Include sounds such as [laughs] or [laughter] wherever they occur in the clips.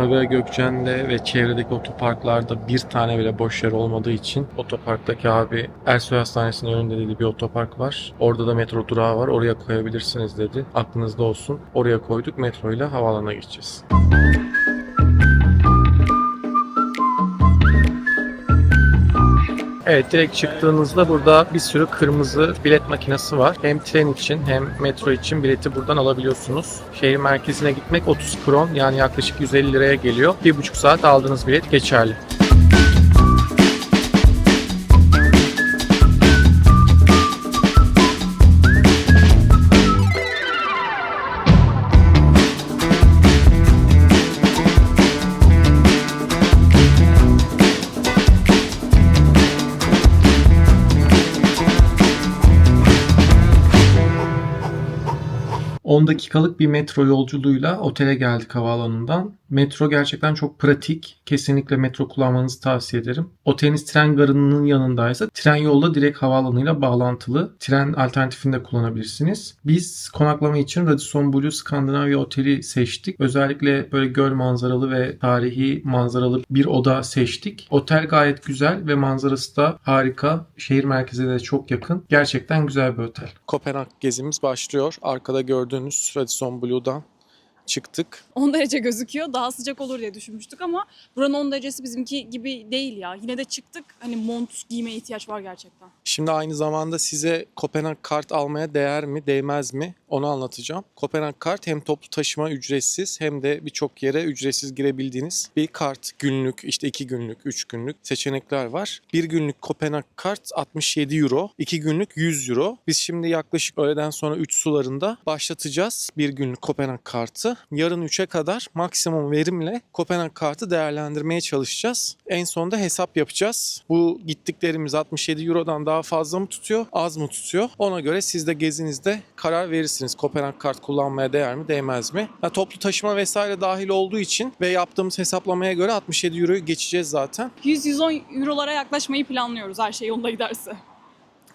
Sabiha Gökçen'de ve çevredeki otoparklarda bir tane bile boş yer olmadığı için otoparktaki abi Ersoy Hastanesi'nin önünde dedi bir otopark var. Orada da metro durağı var. Oraya koyabilirsiniz dedi. Aklınızda olsun. Oraya koyduk. Metro ile havaalanına gideceğiz. Evet direkt çıktığınızda burada bir sürü kırmızı bilet makinesi var. Hem tren için hem metro için bileti buradan alabiliyorsunuz. Şehir merkezine gitmek 30 kron yani yaklaşık 150 liraya geliyor. 1,5 saat aldığınız bilet geçerli. ...10 dakikalık bir metro yolculuğuyla otele geldik havaalanından. Metro gerçekten çok pratik. Kesinlikle metro kullanmanızı tavsiye ederim. Oteliniz tren garının yanındaysa tren yolda direkt havaalanıyla bağlantılı. Tren alternatifini de kullanabilirsiniz. Biz konaklama için Radisson Blu Skandinavya Oteli seçtik. Özellikle böyle göl manzaralı ve tarihi manzaralı bir oda seçtik. Otel gayet güzel ve manzarası da harika. Şehir merkezine de çok yakın. Gerçekten güzel bir otel. Kopenhag gezimiz başlıyor. Arkada gördüğünüz Radisson Blu'dan çıktık. 10 derece gözüküyor. Daha sıcak olur diye düşünmüştük ama buranın 10 derecesi bizimki gibi değil ya. Yine de çıktık. Hani mont giymeye ihtiyaç var gerçekten. Şimdi aynı zamanda size Kopenhag kart almaya değer mi, değmez mi onu anlatacağım. Kopenhag kart hem toplu taşıma ücretsiz hem de birçok yere ücretsiz girebildiğiniz bir kart. Günlük, işte 2 günlük, 3 günlük seçenekler var. Bir günlük Kopenhag kart 67 euro, 2 günlük 100 euro. Biz şimdi yaklaşık öğleden sonra 3 sularında başlatacağız bir günlük Kopenhag kartı. Yarın 3'e kadar maksimum verimle Kopenhag kartı değerlendirmeye çalışacağız. En sonunda hesap yapacağız. Bu gittiklerimiz 67 Euro'dan daha fazla mı tutuyor, az mı tutuyor? Ona göre siz de gezinizde karar verirsiniz. Kopenhag kart kullanmaya değer mi, değmez mi? Ya, toplu taşıma vesaire dahil olduğu için ve yaptığımız hesaplamaya göre 67 Euro'yu geçeceğiz zaten. 100-110 eurolara yaklaşmayı planlıyoruz her şey yolunda giderse.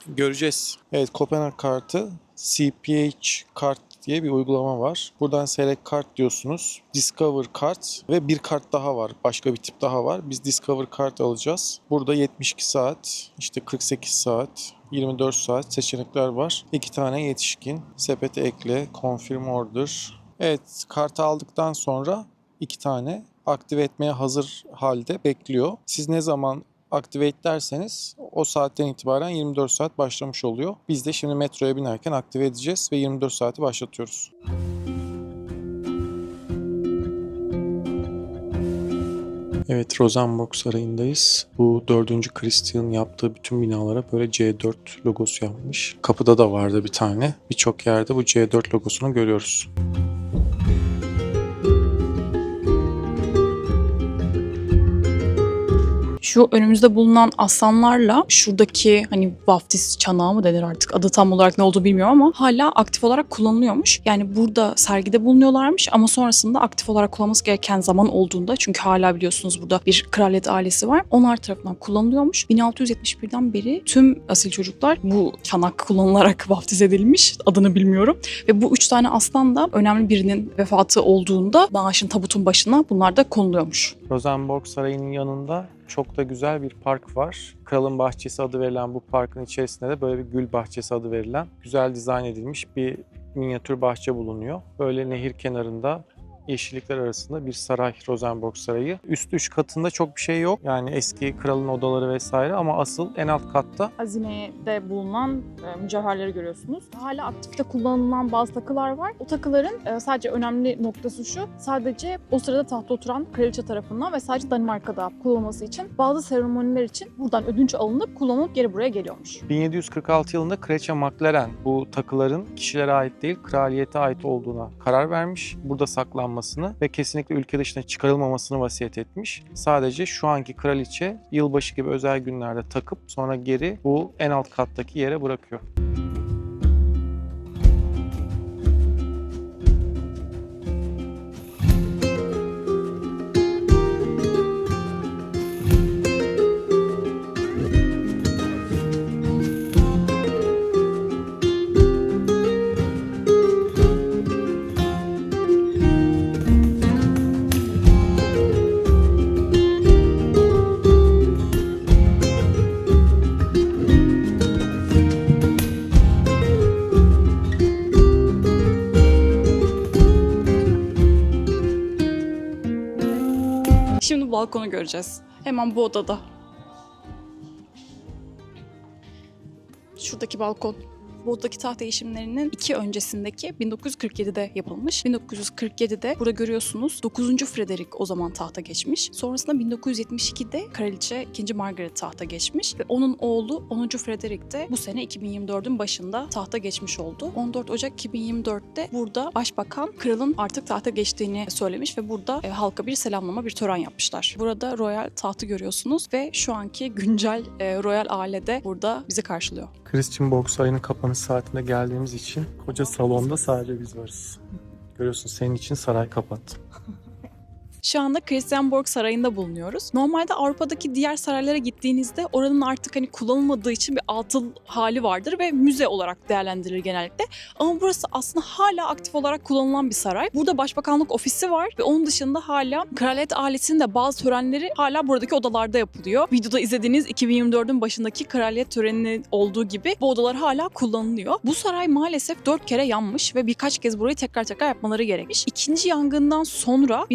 Göreceğiz. Evet Kopenhag kartı CPH kart diye bir uygulama var. Buradan Select kart diyorsunuz. Discover kart ve bir kart daha var. Başka bir tip daha var. Biz Discover kart alacağız. Burada 72 saat, işte 48 saat, 24 saat seçenekler var. İki tane yetişkin. Sepete ekle, confirm order. Evet kartı aldıktan sonra iki tane aktive etmeye hazır halde bekliyor. Siz ne zaman activate derseniz o saatten itibaren 24 saat başlamış oluyor. Biz de şimdi metroya binerken aktive edeceğiz ve 24 saati başlatıyoruz. Evet Rosenborg Sarayı'ndayız. Bu 4. Christian'ın yaptığı bütün binalara böyle C4 logosu yapmış. Kapıda da vardı bir tane. Birçok yerde bu C4 logosunu görüyoruz. Şu önümüzde bulunan aslanlarla şuradaki hani vaftiz çanağı mı denir artık adı tam olarak ne olduğu bilmiyorum ama hala aktif olarak kullanılıyormuş. Yani burada sergide bulunuyorlarmış ama sonrasında aktif olarak kullanması gereken zaman olduğunda çünkü hala biliyorsunuz burada bir kraliyet ailesi var. Onlar tarafından kullanılıyormuş. 1671'den beri tüm asil çocuklar bu çanak kullanılarak [laughs] vaftiz edilmiş. Adını bilmiyorum. Ve bu üç tane aslan da önemli birinin vefatı olduğunda naaşın tabutun başına bunlar da konuluyormuş. Rosenborg Sarayı'nın yanında çok da güzel bir park var. Kralın Bahçesi adı verilen bu parkın içerisinde de böyle bir gül bahçesi adı verilen güzel dizayn edilmiş bir minyatür bahçe bulunuyor. Böyle nehir kenarında yeşillikler arasında bir saray, Rosenborg Sarayı. Üst üç katında çok bir şey yok. Yani eski kralın odaları vesaire ama asıl en alt katta hazinede bulunan e, mücevherleri görüyorsunuz. Hala aktifte kullanılan bazı takılar var. O takıların e, sadece önemli noktası şu. Sadece o sırada tahta oturan kraliçe tarafından ve sadece Danimarka'da kullanılması için bazı seremoniler için buradan ödünç alınıp kullanılıp geri buraya geliyormuş. 1746 yılında Kraliçe Maclaren bu takıların kişilere ait değil kraliyete ait olduğuna karar vermiş. Burada saklanmasını ve kesinlikle ülke dışına çıkarılmamasını vasiyet etmiş. Sadece şu anki kraliçe yılbaşı gibi özel günlerde takıp sonra geri bu en alt kattaki yere bırakıyor. Balkonu göreceğiz. Hemen bu odada. Şuradaki balkon. Bu odadaki taht değişimlerinin iki öncesindeki 1947'de yapılmış. 1947'de burada görüyorsunuz 9. Frederick o zaman tahta geçmiş. Sonrasında 1972'de Kraliçe 2. Margaret tahta geçmiş ve onun oğlu 10. Frederick de bu sene 2024'ün başında tahta geçmiş oldu. 14 Ocak 2024'te burada Başbakan kralın artık tahta geçtiğini söylemiş ve burada e, halka bir selamlama bir tören yapmışlar. Burada royal tahtı görüyorsunuz ve şu anki güncel e, royal aile de burada bizi karşılıyor. Christian Box ayının kapanış saatinde geldiğimiz için koca salonda sadece biz varız. Görüyorsun senin için saray kapattı. Şu anda Christianborg Sarayı'nda bulunuyoruz. Normalde Avrupa'daki diğer saraylara gittiğinizde oranın artık hani kullanılmadığı için bir atıl hali vardır ve müze olarak değerlendirilir genellikle. Ama burası aslında hala aktif olarak kullanılan bir saray. Burada başbakanlık ofisi var ve onun dışında hala kraliyet ailesinin de bazı törenleri hala buradaki odalarda yapılıyor. Videoda izlediğiniz 2024'ün başındaki kraliyet töreninin olduğu gibi bu odalar hala kullanılıyor. Bu saray maalesef 4 kere yanmış ve birkaç kez burayı tekrar tekrar yapmaları gerekmiş. İkinci yangından sonra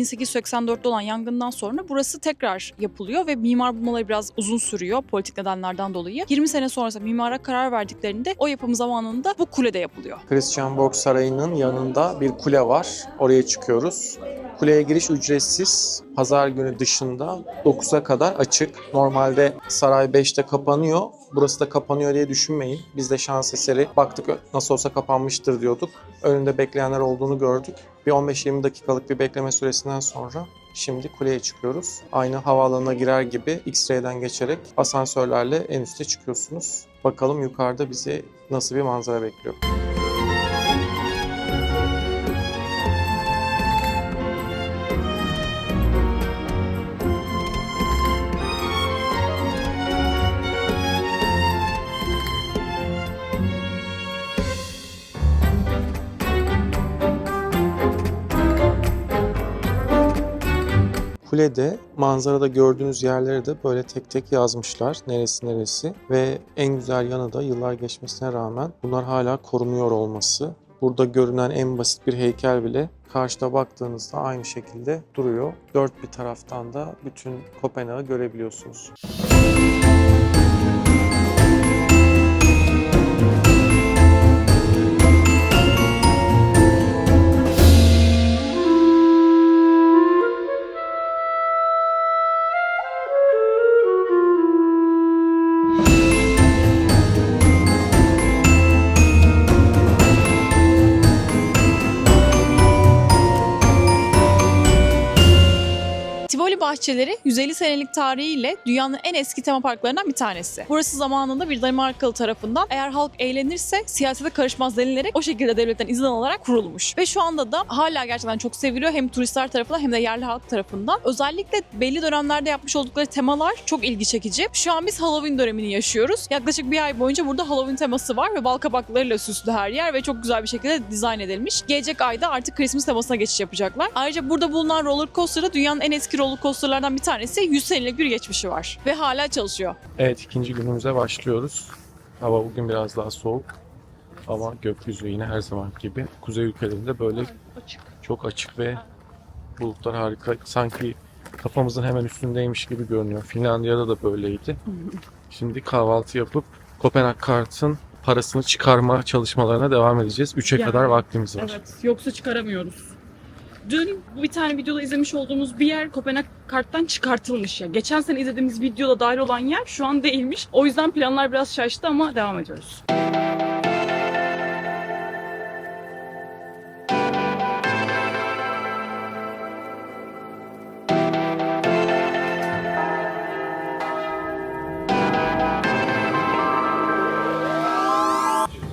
1884'te olan yangından sonra burası tekrar yapılıyor ve mimar bulmaları biraz uzun sürüyor politik nedenlerden dolayı. 20 sene sonrasında mimara karar verdiklerinde o yapım zamanında bu kulede yapılıyor. Christian Borg Sarayı'nın yanında bir kule var. Oraya çıkıyoruz. Kuleye giriş ücretsiz. Pazar günü dışında 9'a kadar açık. Normalde saray 5'te kapanıyor. Burası da kapanıyor diye düşünmeyin. Biz de şans eseri baktık nasıl olsa kapanmıştır diyorduk. Önünde bekleyenler olduğunu gördük. Bir 15-20 dakikalık bir bekleme süresinden sonra şimdi kuleye çıkıyoruz. Aynı havaalanına girer gibi X-ray'den geçerek asansörlerle en üste çıkıyorsunuz. Bakalım yukarıda bizi nasıl bir manzara bekliyor. Kulede manzarada gördüğünüz yerleri de böyle tek tek yazmışlar. Neresi neresi. Ve en güzel yanı da yıllar geçmesine rağmen bunlar hala korunuyor olması. Burada görünen en basit bir heykel bile karşıda baktığınızda aynı şekilde duruyor. Dört bir taraftan da bütün Kopenhag'ı görebiliyorsunuz. Tivoli Bahçeleri 150 senelik tarihiyle dünyanın en eski tema parklarından bir tanesi. Burası zamanında bir Danimarkalı tarafından eğer halk eğlenirse siyasete karışmaz denilerek o şekilde devletten izin alarak kurulmuş. Ve şu anda da hala gerçekten çok seviliyor hem turistler tarafından hem de yerli halk tarafından. Özellikle belli dönemlerde yapmış oldukları temalar çok ilgi çekici. Şu an biz Halloween dönemini yaşıyoruz. Yaklaşık bir ay boyunca burada Halloween teması var ve bal kabaklarıyla süslü her yer ve çok güzel bir şekilde dizayn edilmiş. Gelecek ayda artık Christmas temasına geçiş yapacaklar. Ayrıca burada bulunan roller coaster da dünyanın en eski roller coasterlardan bir tanesi. 100 senelik bir geçmişi var ve hala çalışıyor. Evet ikinci günümüze başlıyoruz. Hava bugün biraz daha soğuk. Ama gökyüzü yine her zaman gibi. Kuzey ülkelerinde böyle Açık. çok açık ve bulutlar harika. Sanki kafamızın hemen üstündeymiş gibi görünüyor. Finlandiya'da da böyleydi. Şimdi kahvaltı yapıp Kopenhag Kart'ın parasını çıkarma çalışmalarına devam edeceğiz. 3'e Yani, kadar vaktimiz var. Evet, yoksa çıkaramıyoruz. Dün bir tane videoda izlemiş olduğumuz bir yer Kopenhag karttan çıkartılmış ya. Geçen sene izlediğimiz videoda dahil olan yer şu an değilmiş. O yüzden planlar biraz şaştı ama devam ediyoruz.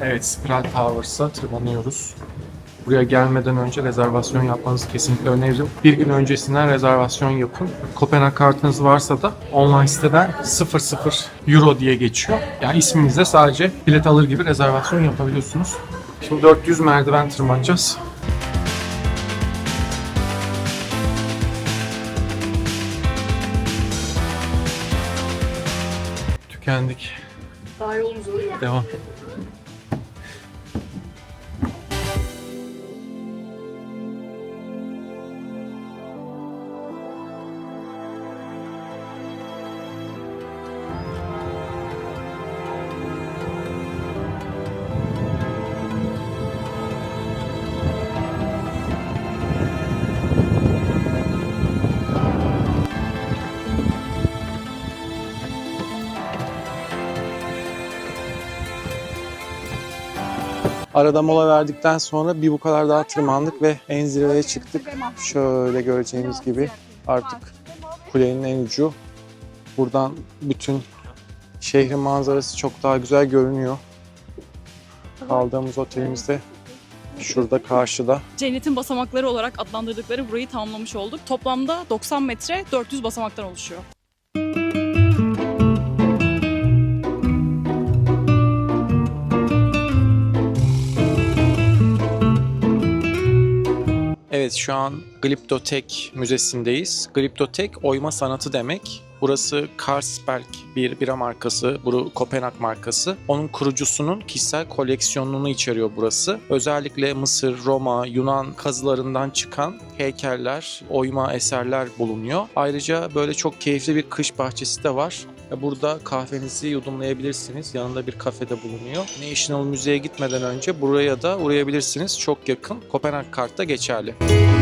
Evet, Spiral Towers'a tırmanıyoruz. Buraya gelmeden önce rezervasyon yapmanızı kesinlikle öneririm. Bir gün öncesinden rezervasyon yapın. Kopenhag kartınız varsa da online siteden 00 euro diye geçiyor. Yani isminizle sadece bilet alır gibi rezervasyon yapabiliyorsunuz. Şimdi 400 merdiven tırmanacağız. Tükendik. Daha yolumuz var. Devam. Arada mola verdikten sonra bir bu kadar daha tırmandık ve en zirveye çıktık. Şöyle göreceğiniz gibi artık kulenin en ucu. Buradan bütün şehrin manzarası çok daha güzel görünüyor. Kaldığımız otelimizde şurada karşıda. Cennetin basamakları olarak adlandırdıkları burayı tamamlamış olduk. Toplamda 90 metre 400 basamaktan oluşuyor. Evet şu an Glyptotek Müzesi'ndeyiz. Glyptotek oyma sanatı demek. Burası Carlsberg bir bira markası, bu Kopenhag markası. Onun kurucusunun kişisel koleksiyonunu içeriyor burası. Özellikle Mısır, Roma, Yunan kazılarından çıkan heykeller, oyma eserler bulunuyor. Ayrıca böyle çok keyifli bir kış bahçesi de var. Burada kahvenizi yudumlayabilirsiniz. Yanında bir kafede bulunuyor. National Müze'ye gitmeden önce buraya da uğrayabilirsiniz. Çok yakın. Kopenhag kartta geçerli. Evet,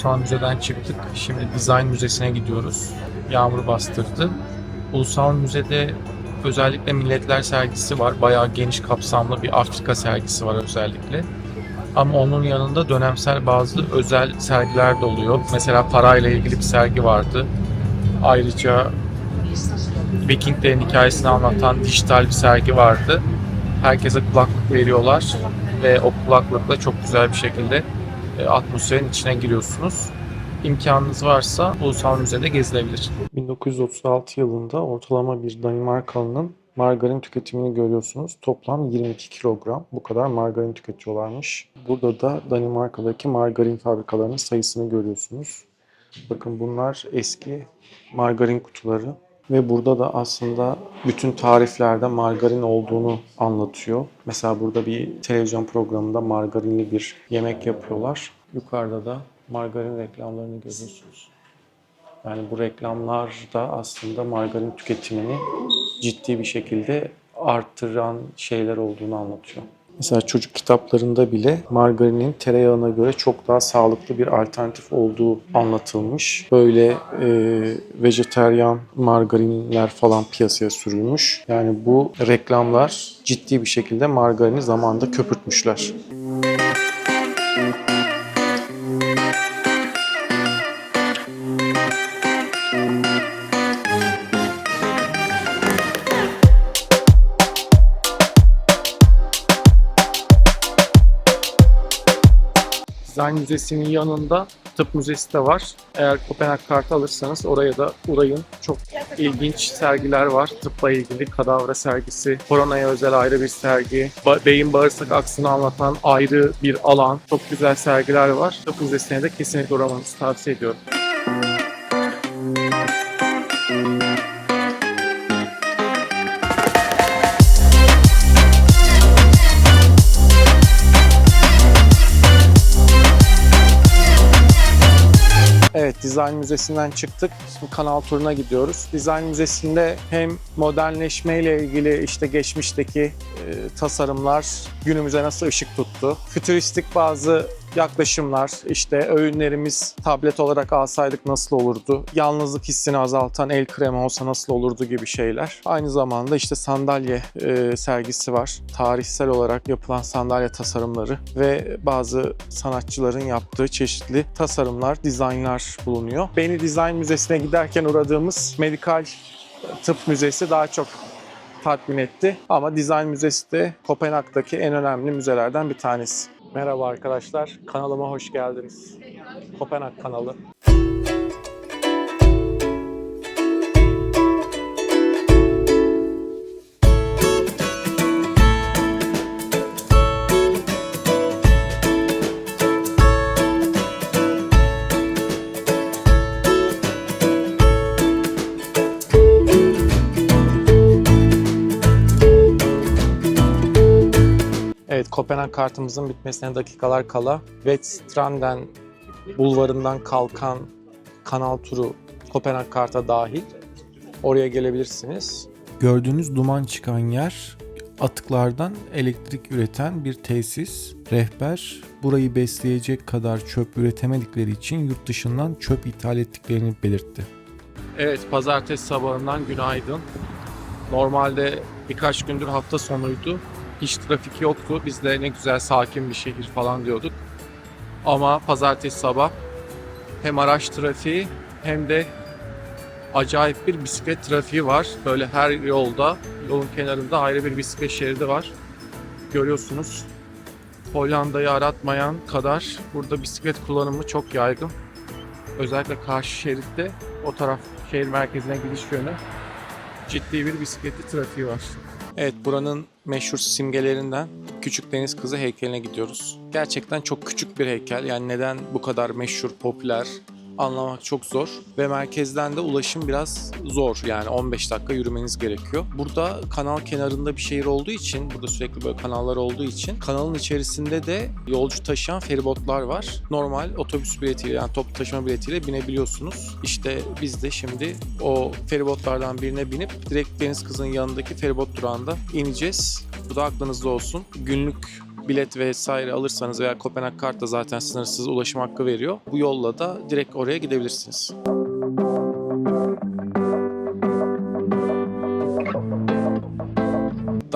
Ulusal Müze'den çıktık. Şimdi Design Müzesi'ne gidiyoruz. Yağmur bastırdı. Ulusal Müze'de özellikle milletler sergisi var. Bayağı geniş kapsamlı bir Afrika sergisi var özellikle. Ama onun yanında dönemsel bazı özel sergiler de oluyor. Mesela parayla ilgili bir sergi vardı. Ayrıca Vikinglerin hikayesini anlatan dijital bir sergi vardı. Herkese kulaklık veriyorlar ve o kulaklıkla çok güzel bir şekilde atmosferin içine giriyorsunuz. İmkanınız varsa Ulusal Müze'de gezilebilir. 1936 yılında ortalama bir Danimarkalı'nın margarin tüketimini görüyorsunuz. Toplam 22 kilogram. Bu kadar margarin tüketiyorlarmış. Burada da Danimarka'daki margarin fabrikalarının sayısını görüyorsunuz. Bakın bunlar eski margarin kutuları. Ve burada da aslında bütün tariflerde margarin olduğunu anlatıyor. Mesela burada bir televizyon programında margarinli bir yemek yapıyorlar. Yukarıda da margarin reklamlarını görüyorsunuz. Yani bu reklamlar da aslında margarin tüketimini ciddi bir şekilde arttıran şeyler olduğunu anlatıyor. Mesela çocuk kitaplarında bile margarinin tereyağına göre çok daha sağlıklı bir alternatif olduğu anlatılmış. Böyle e, vejeteryan margarinler falan piyasaya sürülmüş. Yani bu reklamlar ciddi bir şekilde margarini zamanda köpürtmüşler. Design Müzesi'nin yanında tıp müzesi de var. Eğer Kopenhag kartı alırsanız oraya da uğrayın. Çok ilginç sergiler var. Tıpla ilgili kadavra sergisi, koronaya özel ayrı bir sergi, beyin bağırsak aksını anlatan ayrı bir alan. Çok güzel sergiler var. Tıp müzesine de kesinlikle uğramanızı tavsiye ediyorum. Müzesi'nden çıktık. Şimdi kanal turuna gidiyoruz. Design Müzesi'nde hem modernleşme ile ilgili işte geçmişteki e, tasarımlar günümüze nasıl ışık tuttu. Fütüristik bazı yaklaşımlar, işte öğünlerimiz tablet olarak alsaydık nasıl olurdu, yalnızlık hissini azaltan el kremi olsa nasıl olurdu gibi şeyler. Aynı zamanda işte sandalye e, sergisi var. Tarihsel olarak yapılan sandalye tasarımları ve bazı sanatçıların yaptığı çeşitli tasarımlar, dizaynlar bulunuyor. Beni Design Müzesi'ne giderken uğradığımız medikal tıp müzesi daha çok tatmin etti. Ama Design Müzesi de Kopenhag'daki en önemli müzelerden bir tanesi. Merhaba arkadaşlar, kanalıma hoş geldiniz. Kopenhag kanalı. Kopenhag kartımızın bitmesine dakikalar kala Weststranden bulvarından kalkan kanal turu Kopenhag karta dahil oraya gelebilirsiniz. Gördüğünüz duman çıkan yer atıklardan elektrik üreten bir tesis. Rehber burayı besleyecek kadar çöp üretemedikleri için yurt dışından çöp ithal ettiklerini belirtti. Evet, pazartesi sabahından günaydın. Normalde birkaç gündür hafta sonuydu. Hiç trafik yoktu. Biz de ne güzel sakin bir şehir falan diyorduk. Ama pazartesi sabah hem araç trafiği hem de acayip bir bisiklet trafiği var. Böyle her yolda, yolun kenarında ayrı bir bisiklet şeridi var. Görüyorsunuz. Hollanda'yı aratmayan kadar burada bisiklet kullanımı çok yaygın. Özellikle karşı şeritte o taraf şehir merkezine gidiş yönü ciddi bir bisikletli trafiği var. Evet buranın meşhur simgelerinden Küçük Deniz Kızı heykeline gidiyoruz. Gerçekten çok küçük bir heykel. Yani neden bu kadar meşhur, popüler anlamak çok zor ve merkezden de ulaşım biraz zor yani 15 dakika yürümeniz gerekiyor. Burada kanal kenarında bir şehir olduğu için burada sürekli böyle kanallar olduğu için kanalın içerisinde de yolcu taşıyan feribotlar var. Normal otobüs biletiyle yani toplu taşıma biletiyle binebiliyorsunuz. İşte biz de şimdi o feribotlardan birine binip direkt Deniz Kızı'nın yanındaki feribot durağında ineceğiz. Bu da aklınızda olsun. Günlük bilet vesaire alırsanız veya Kopenhag kart da zaten sınırsız ulaşım hakkı veriyor. Bu yolla da direkt oraya gidebilirsiniz.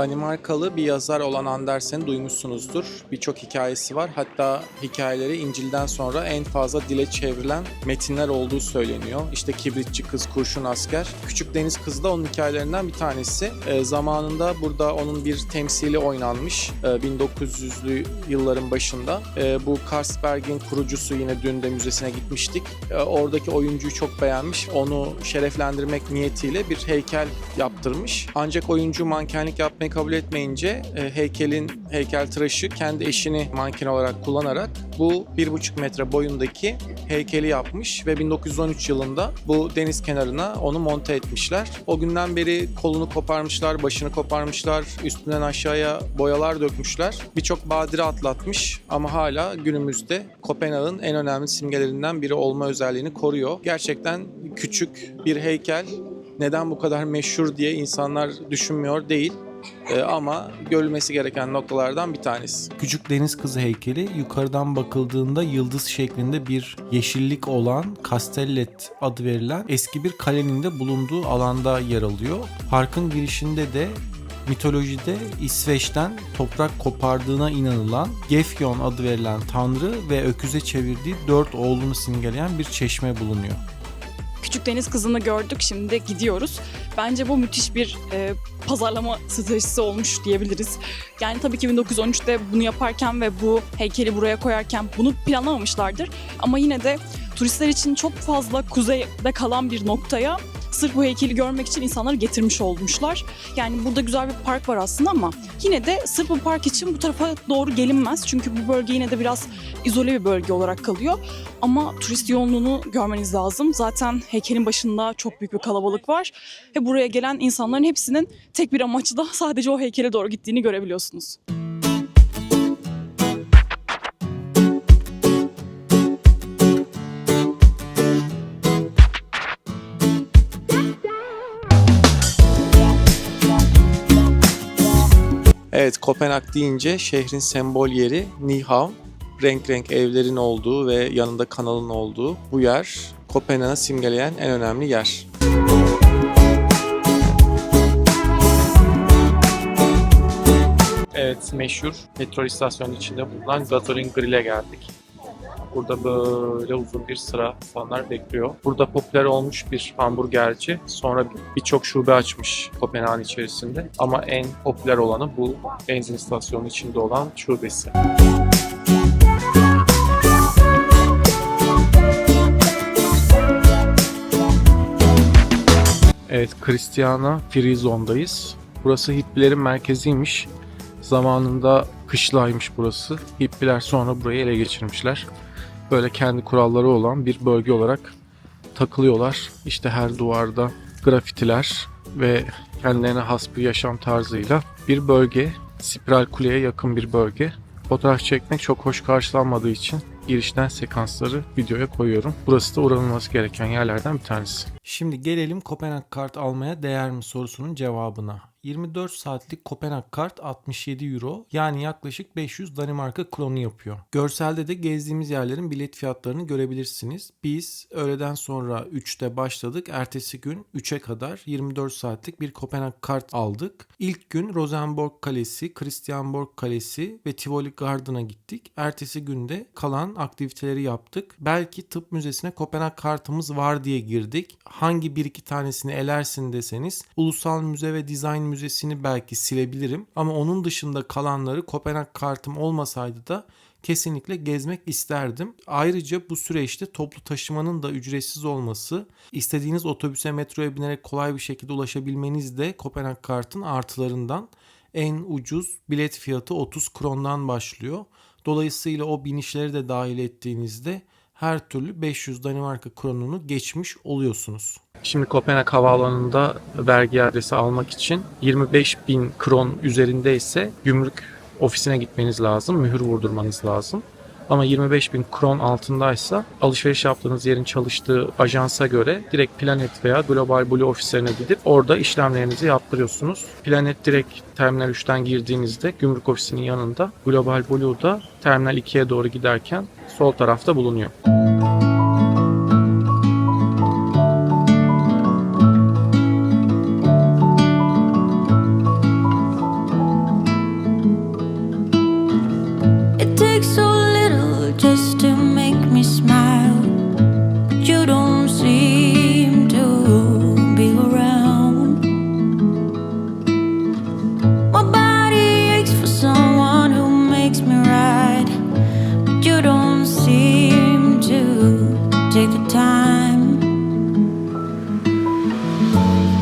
Danimarkalı bir yazar olan Andersen'i duymuşsunuzdur. Birçok hikayesi var. Hatta hikayeleri İncil'den sonra en fazla dile çevrilen metinler olduğu söyleniyor. İşte Kibritçi Kız, Kurşun Asker. Küçük Deniz Kızı da onun hikayelerinden bir tanesi. E, zamanında burada onun bir temsili oynanmış. E, 1900'lü yılların başında. E, bu Carlsberg'in kurucusu yine dün de müzesine gitmiştik. E, oradaki oyuncuyu çok beğenmiş. Onu şereflendirmek niyetiyle bir heykel yaptırmış. Ancak oyuncu mankenlik yapmayı kabul etmeyince e, heykelin heykeltıraşı kendi eşini manken olarak kullanarak bu 1,5 metre boyundaki heykeli yapmış ve 1913 yılında bu deniz kenarına onu monte etmişler. O günden beri kolunu koparmışlar, başını koparmışlar, üstünden aşağıya boyalar dökmüşler. Birçok badire atlatmış ama hala günümüzde Kopenhag'ın en önemli simgelerinden biri olma özelliğini koruyor. Gerçekten küçük bir heykel neden bu kadar meşhur diye insanlar düşünmüyor değil. Ee, ama görülmesi gereken noktalardan bir tanesi. Küçük deniz kızı heykeli yukarıdan bakıldığında yıldız şeklinde bir yeşillik olan Castellet adı verilen eski bir kalenin de bulunduğu alanda yer alıyor. Parkın girişinde de mitolojide İsveç'ten toprak kopardığına inanılan Gefjon adı verilen tanrı ve öküze çevirdiği dört oğlunu simgeleyen bir çeşme bulunuyor. Küçük Deniz Kızı'nı gördük şimdi gidiyoruz. Bence bu müthiş bir e, pazarlama stratejisi olmuş diyebiliriz. Yani tabii ki 1913'te bunu yaparken ve bu heykeli buraya koyarken bunu planlamamışlardır. Ama yine de turistler için çok fazla kuzeyde kalan bir noktaya sırf bu heykeli görmek için insanları getirmiş olmuşlar. Yani burada güzel bir park var aslında ama yine de sırf bu park için bu tarafa doğru gelinmez. Çünkü bu bölge yine de biraz izole bir bölge olarak kalıyor. Ama turist yoğunluğunu görmeniz lazım. Zaten heykelin başında çok büyük bir kalabalık var. Ve buraya gelen insanların hepsinin tek bir amaçla sadece o heykele doğru gittiğini görebiliyorsunuz. Evet, Kopenhag deyince şehrin sembol yeri Nyhavn. Renk renk evlerin olduğu ve yanında kanalın olduğu bu yer Kopenhag'ı simgeleyen en önemli yer. Evet, meşhur petrol istasyonu içinde bulunan Gasolin Grill'e geldik. Burada böyle uzun bir sıra insanlar bekliyor. Burada popüler olmuş bir hamburgerci. Sonra birçok şube açmış Kopenhag'ın içerisinde. Ama en popüler olanı bu benzin istasyonu içinde olan şubesi. Evet, Christiana Free Zone'dayız. Burası hippilerin merkeziymiş. Zamanında kışlaymış burası. Hippiler sonra burayı ele geçirmişler. Böyle kendi kuralları olan bir bölge olarak takılıyorlar. İşte her duvarda grafitiler ve kendilerine has bir yaşam tarzıyla bir bölge. Spiral Kule'ye yakın bir bölge. Fotoğraf çekmek çok hoş karşılanmadığı için girişten sekansları videoya koyuyorum. Burası da uğranılması gereken yerlerden bir tanesi. Şimdi gelelim Kopenhag kart almaya değer mi sorusunun cevabına. 24 saatlik Kopenhag kart 67 euro yani yaklaşık 500 Danimarka kronu yapıyor. Görselde de gezdiğimiz yerlerin bilet fiyatlarını görebilirsiniz. Biz öğleden sonra 3'te başladık. Ertesi gün 3'e kadar 24 saatlik bir Kopenhag kart aldık. İlk gün Rosenborg Kalesi, Christianborg Kalesi ve Tivoli Garden'a gittik. Ertesi günde kalan aktiviteleri yaptık. Belki tıp müzesine Kopenhag kartımız var diye girdik. Hangi bir iki tanesini elersin deseniz Ulusal Müze ve Dizayn Müzesi'ni belki silebilirim. Ama onun dışında kalanları Kopenhag kartım olmasaydı da kesinlikle gezmek isterdim. Ayrıca bu süreçte toplu taşımanın da ücretsiz olması, istediğiniz otobüse metroya binerek kolay bir şekilde ulaşabilmeniz de Kopenhag kartın artılarından. En ucuz bilet fiyatı 30 krondan başlıyor. Dolayısıyla o binişleri de dahil ettiğinizde her türlü 500 Danimarka kronunu geçmiş oluyorsunuz. Şimdi Kopenhag Havaalanı'nda vergi adresi almak için 25 bin kron üzerinde ise gümrük ofisine gitmeniz lazım. Mühür vurdurmanız lazım. Ama 25 bin kron altındaysa alışveriş yaptığınız yerin çalıştığı ajansa göre direkt Planet veya Global Blue ofislerine gidip orada işlemlerinizi yaptırıyorsunuz. Planet direkt Terminal 3'ten girdiğinizde gümrük ofisinin yanında Global Blue da Terminal 2'ye doğru giderken sol tarafta bulunuyor.